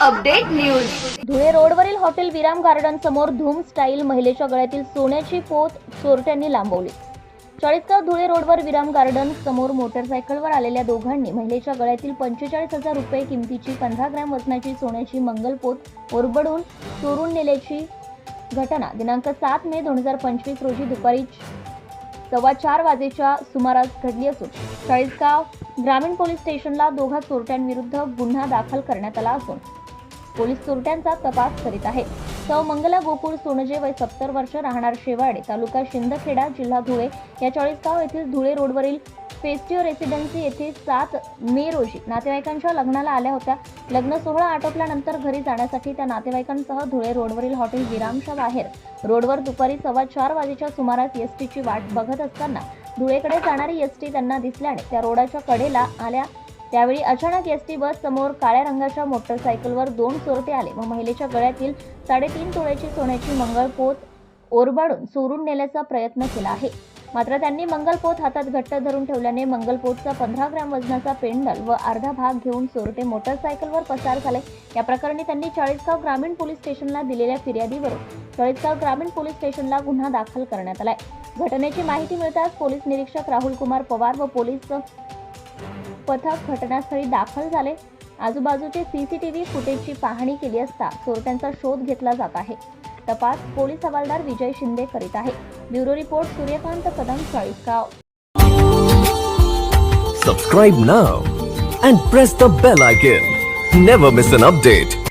Update news. Dhule रोडवरील hotel विराम garden समोर धूम स्टाईल महिलेच्या गळ्यातील सोन्याची पोत चोरट्यांनी लांबवली. चाळीसगाव धुळे रोडवर विराम गार्डन समोर मोटरसायकलवर आलेल्या दोघांनी महिलेच्या गळ्यातील पंचेचाळीस हजार रुपये किमतीची पंधरा ग्रॅम वजनाची सोन्याची मंगलपोत ओरबडून चोरून नेल्याची घटना. दिनांक सात मे दोन हजार पंचवीस रोजी दुपारी सव्वा चार वाजेच्या सुमारास घडली असून चाळीसगाव ग्रामीण पोलीस स्टेशनला दोघा चोरट्यांविरुद्ध गुन्हा दाखल करण्यात आला असून पोलीस चोरट्यांचा तपास करीत आहे सौ मंगला गोकुळ सोनजे वय सत्तर वर्ष राहणार शेवाडे तालुका शिंदखेडा जिल्हा धुळे. या चाळीसगाव येथील धुळे रोडवरील फेस्टिव्ह रेसिडेन्सी येथे सात मे रोजी नातेवाईकांच्या लग्नाला आल्या होत्या. लग्न सोहळा आटोपल्यानंतर घरी जाण्यासाठी त्या नातेवाईकांसह धुळे रोडवरील हॉटेल विरामच्या बाहेर. रोडवर दुपारी सव्वा चार वाजेच्या सुमारास एस टीची वाट बघत असताना धुळेकडे जाणारी एस टी त्यांना दिसल्याने त्या रोडाच्या कडेला आल्या. त्यावेळी अचानक एस टी बस समोर काळ्या रंगाच्या मोटरसायकलवर दोन चोरटे आले. व महिलेच्या गळ्यातील साडेतीन तोळ्याची सोन्याची मंगळपोत ओरबाडून चोरून नेल्याचा प्रयत्न केला आहे. मात्र त्यांनी मंगलपोत हातात घट्ट धरून ठेवल्याने मंगलपोतचा पंधरा ग्रॅम वजनाचा पेंडल व अर्धा भाग घेऊन चोरटे मोटरसायकलवर पसार झाले. या प्रकरणी त्यांनी चाळीसगाव ग्रामीण पोलीस स्टेशनला दिलेल्या फिर्यादीवरून चाळीसगाव ग्रामीण पोलीस स्टेशनला गुन्हा दाखल करण्यात आलाय. घटनेची माहिती मिळताच पोलीस निरीक्षक राहुल कुमार पवार व पोलीस पथक घटनास्थळी दाखल झाले. आजूबाजूचे सीसीटीव्ही फुटेजची पाहणी केली असता चोरट्यांचा शोध घेतला जात आहे. तपास पोलीस हवालदार विजय शिंदे करीत आहे. Bureau report Suryakant Kadam Chalisgaon. Subscribe now and press the bell icon never miss an update